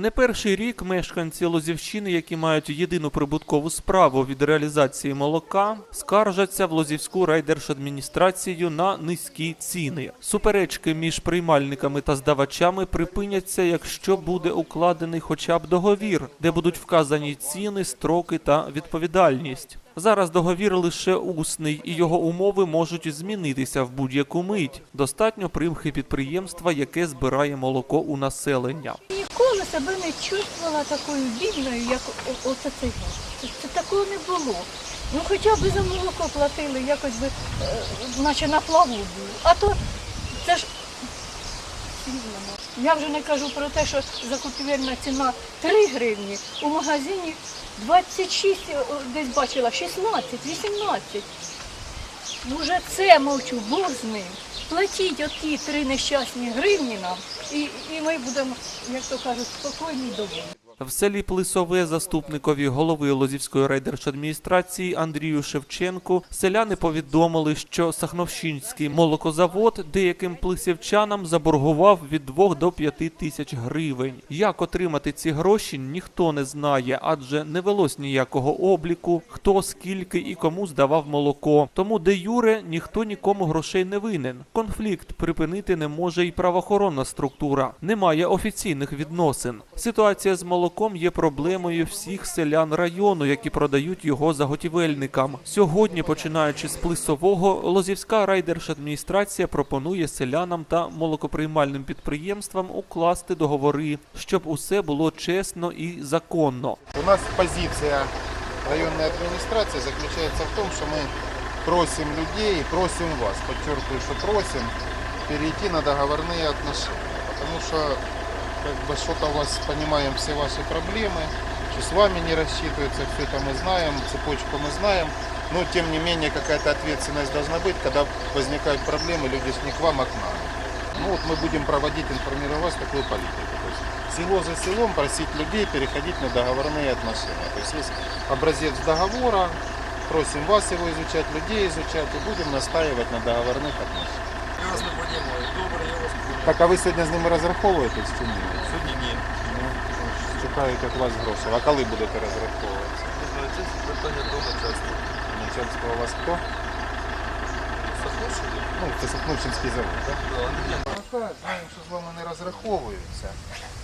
Не перший рік мешканці Лозівщини, які мають єдину прибуткову справу від реалізації молока, скаржаться в Лозівську райдержадміністрацію на низькі ціни. Суперечки між приймальниками та здавачами припиняться, якщо буде укладений хоча б договір, де будуть вказані ціни, строки та відповідальність. Зараз договір лише усний, і його умови можуть змінитися в будь-яку мить. Достатньо примхи підприємства, яке збирає молоко у населення. Себе не чувствувала такою бідною, як оце цей год. Це, такого не було. Ну хоча б за молоко платили, якось би, е, наче на плаву були. А то це ж сильно. Я вже не кажу про те, що закупівельна ціна 3 гривні, у магазині 26, десь бачила, 16, 18. Ну вже це мовчу, Бог з ним. Платіть оті три нещасні гривні нам, і, і ми будемо, як то кажуть, спокійні доволі. В селі Плисове заступникові голови Лозівської райдержадміністрації Андрію Шевченку селяни повідомили, що Сахновщинський молокозавод деяким плисівчанам заборгував від 2 до 5 тисяч гривень. Як отримати ці гроші, ніхто не знає, адже не велось ніякого обліку, хто скільки і кому здавав молоко. Тому де юре ніхто нікому грошей не винен. Конфлікт припинити не може і правоохоронна структура. Немає офіційних відносин. Ситуація з молоком є проблемою всіх селян району, які продають його заготівельникам. Сьогодні, починаючи з плисового, Лозівська райдержадміністрація пропонує селянам та молокоприймальним підприємствам укласти договори, щоб усе було чесно і законно. У нас позиция районной администрации заключается в том, что мы просим людей просим вас, подчеркиваю, что просим перейти на договорные отношения. Потому что как бы что-то у вас понимаем все ваши проблемы, что с вами не рассчитывается, все это мы знаем, цепочку мы знаем, но тем не менее какая-то ответственность должна быть, когда возникают проблемы, люди не к вам, а к нам. Ну вот мы будем проводить, информировать вас такую политику. То есть село за селом просить людей переходить на договорные отношения. То есть есть образец договора, просим вас его изучать, людей изучать и будем настаивать на договорных отношениях. Я вас не подіймаю. Добре, я вас. Так, а ви сьогодні з ними розраховуєтесь чи ні? Сьогодні ні. Ну, чекають від вас гроші. А коли будете розраховуватися? Це питання до начальства. Начальство у вас хто? Согласили? Ну, це Сахновщинський завод, так? Да, Андрій. Знаємо, що з вами не розраховуються.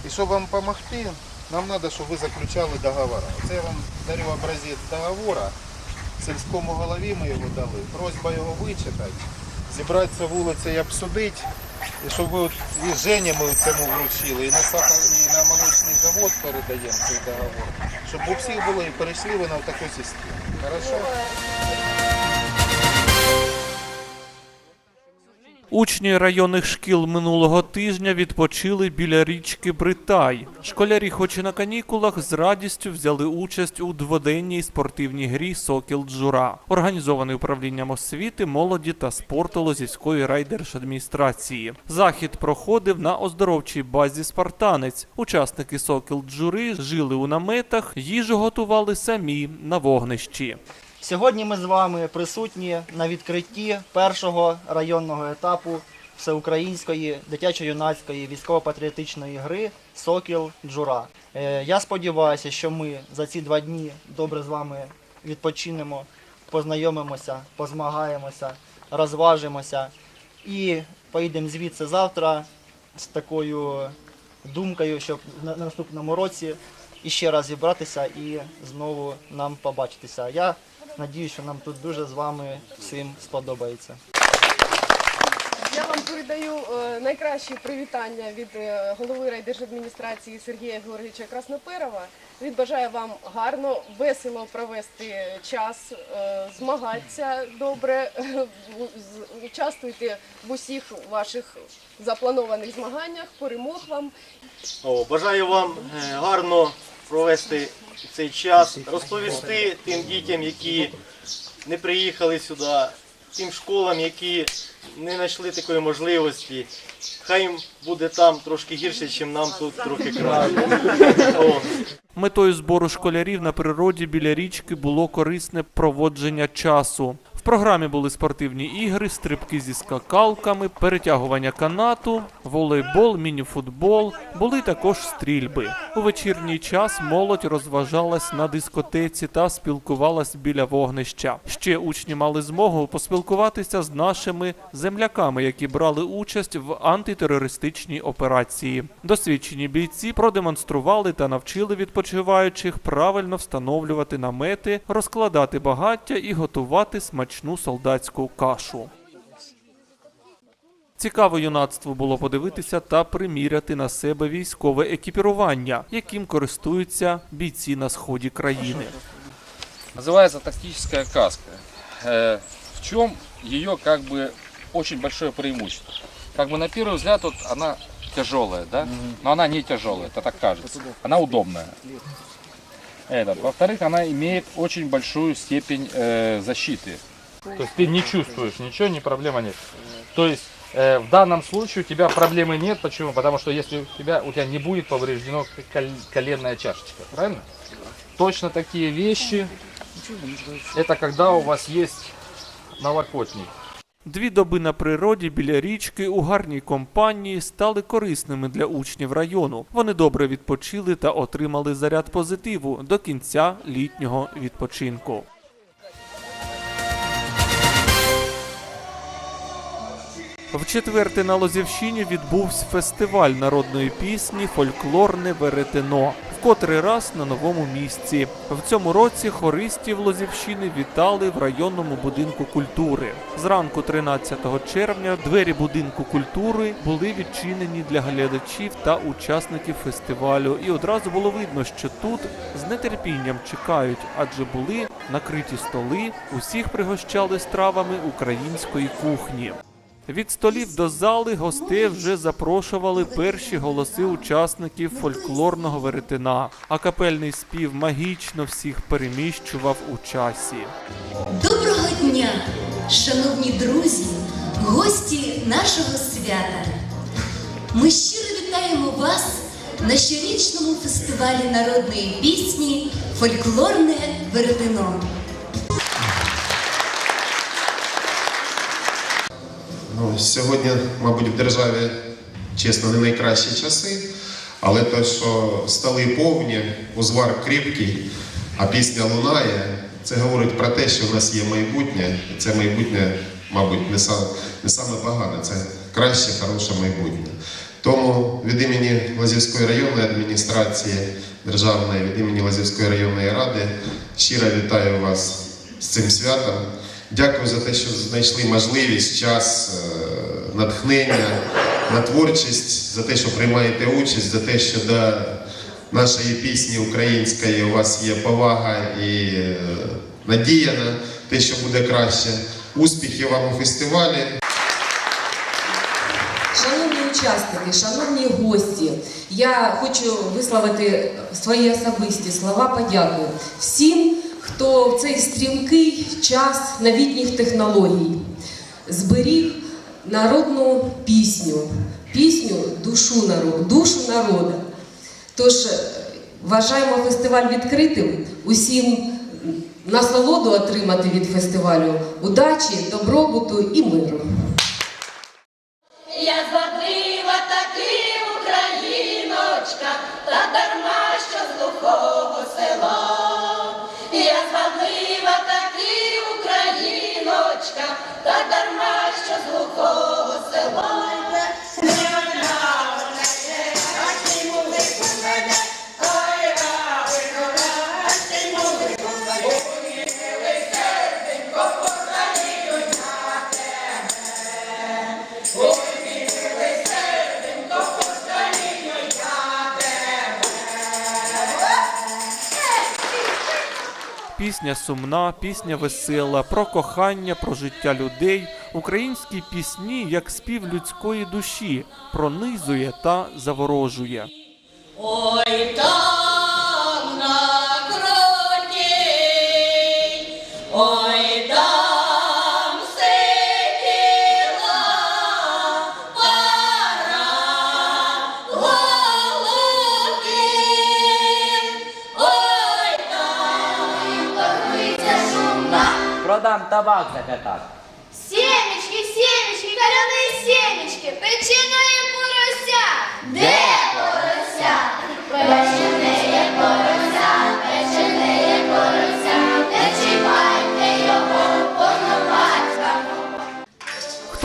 І щоб вам допомогти, нам треба, щоб ви заключали договори. Це я вам дарю образець договора. Сільському голові ми його дали. Просьба його вичитати, зібратися вулиці і обсудити. І щоб ви от і Женя ми цьому вручили, і на і на молочний завод передаємо цей договор. Щоб у всіх було і перейшли ви на таку систему. Хорошо? Учні районних шкіл минулого тижня відпочили біля річки Бритай. Школярі, хоч і на канікулах, з радістю взяли участь у дводенній спортивній грі Сокіл Джура, організований управлінням освіти, молоді та спорту Лозівської райдержадміністрації. Захід проходив на оздоровчій базі Спартанець. Учасники Сокіл Джури жили у наметах, їжу готували самі на вогнищі. Сьогодні ми з вами присутні на відкритті першого районного етапу всеукраїнської дитячо-юнацької військово-патріотичної гри Сокіл Джура. Е, Я сподіваюся, що ми за ці два дні добре з вами відпочинемо, познайомимося, позмагаємося, розважимося і поїдемо звідси завтра з такою думкою, щоб на на наступному році іще раз зібратися і знову нам побачитися. Я надію, що нам тут дуже з вами всім сподобається. Я вам передаю е, найкращі привітання від е, голови райдержадміністрації Сергія Георгійовича Красноперова. Він бажає вам гарно, весело провести час, е, змагатися добре, участвуйте в усіх ваших запланованих змаганнях. Перемог вам О, бажаю вам гарно провести цей час, розповісти тим дітям, які не приїхали сюди, тим школам, які не знайшли такої можливості. Хай їм буде там трошки гірше, ніж нам тут трохи краще. Метою збору школярів на природі біля річки було корисне проводження часу. Програмі були спортивні ігри, стрибки зі скакалками, перетягування канату, волейбол, мініфутбол. Були також стрільби. У вечірній час молодь розважалась на дискотеці та спілкувалась біля вогнища. Ще учні мали змогу поспілкуватися з нашими земляками, які брали участь в антитерористичній операції. Досвідчені бійці продемонстрували та навчили відпочиваючих правильно встановлювати намети, розкладати багаття і готувати смачну солдатську кашу. Цікаво юнацтву було подивитися та приміряти на себе військове екіпірування, яким користуються бійці на сході країни. Называется тактическая каска. Э, В чем ее как бы очень большое преимущество? Как бы на первый взгляд вот она тяжелая, да? Но она не тяжелая, это так кажется. Она удобная. Это. Во-вторых, она имеет очень большую степень э, защиты. То есть ты не чувствуешь ничего, ни проблема нет. То есть э, в данном случае у тебя проблемы нет. Почему? Потому что если у тебя, у тебя не будет повреждено кол- коленная чашечка. Правильно? Точно такие вещи. Это когда у вас есть налокотник. Дві доби на природі біля річки у гарній компанії стали корисними для учнів району. Вони добре відпочили та отримали заряд позитиву до кінця літнього відпочинку. В четверте на Лозівщині відбувся фестиваль народної пісні Фольклорне веретено. В котрий раз на новому місці. В цьому році хористів Лозівщини вітали в районному будинку культури. Зранку 13 червня двері будинку культури були відчинені для глядачів та учасників фестивалю, і одразу було видно, що тут з нетерпінням чекають, адже були накриті столи, усіх пригощали стравами української кухні. Від столів до зали гостей вже запрошували перші голоси учасників фольклорного веретена, а капельний спів магічно всіх переміщував у часі. Доброго дня, шановні друзі, гості нашого свята. Ми щиро вітаємо вас на щорічному фестивалі народної пісні Фольклорне веретено. Ну, сьогодні, мабуть, в державі, чесно, не найкращі часи, але те, що столи повні, узвар кріпкий, а пісня лунає, це говорить про те, що в нас є майбутнє, і це майбутнє, мабуть, не саме, не саме погане, це краще, хороше майбутнє. Тому від імені Лазівської районної адміністрації державної, від імені Лазівської районної ради щиро вітаю вас з цим святом. Дякую за те, що знайшли можливість, час, е, натхнення на творчість, за те, що приймаєте участь, за те, що до нашої пісні української у вас є повага і е, надія на те, що буде краще. Успіхів вам у фестивалі. Шановні учасники, шановні гості, я хочу висловити свої особисті слова подяки всім, хто в цей стрімкий час новітніх технологій зберіг народну пісню, пісню душу народу, душу народу. Тож е, вважаємо фестиваль відкритим, усім насолоду отримати від фестивалю, удачі, добробуту і миру. Я зваблива таки україночка, та дарма що з глухого села. Україночка, та Пісня сумна, пісня весела, про кохання, про життя людей. Українські пісні, як спів людської душі, пронизує та заворожує. Ой, там ой, ой, табак за закатати. Семечки, семечки, каляные семечки, печеное порося. Де порося? Печене порося,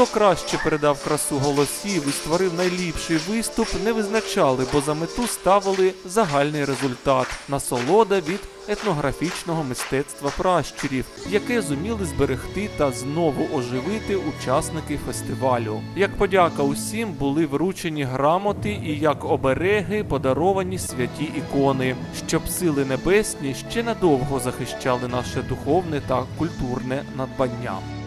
Хто краще передав красу голосів і створив найліпший виступ, не визначали, бо за мету ставили загальний результат насолода від етнографічного мистецтва пращурів, яке зуміли зберегти та знову оживити учасники фестивалю. Як подяка усім були вручені грамоти і як обереги подаровані святі ікони, щоб сили небесні ще надовго захищали наше духовне та культурне надбання.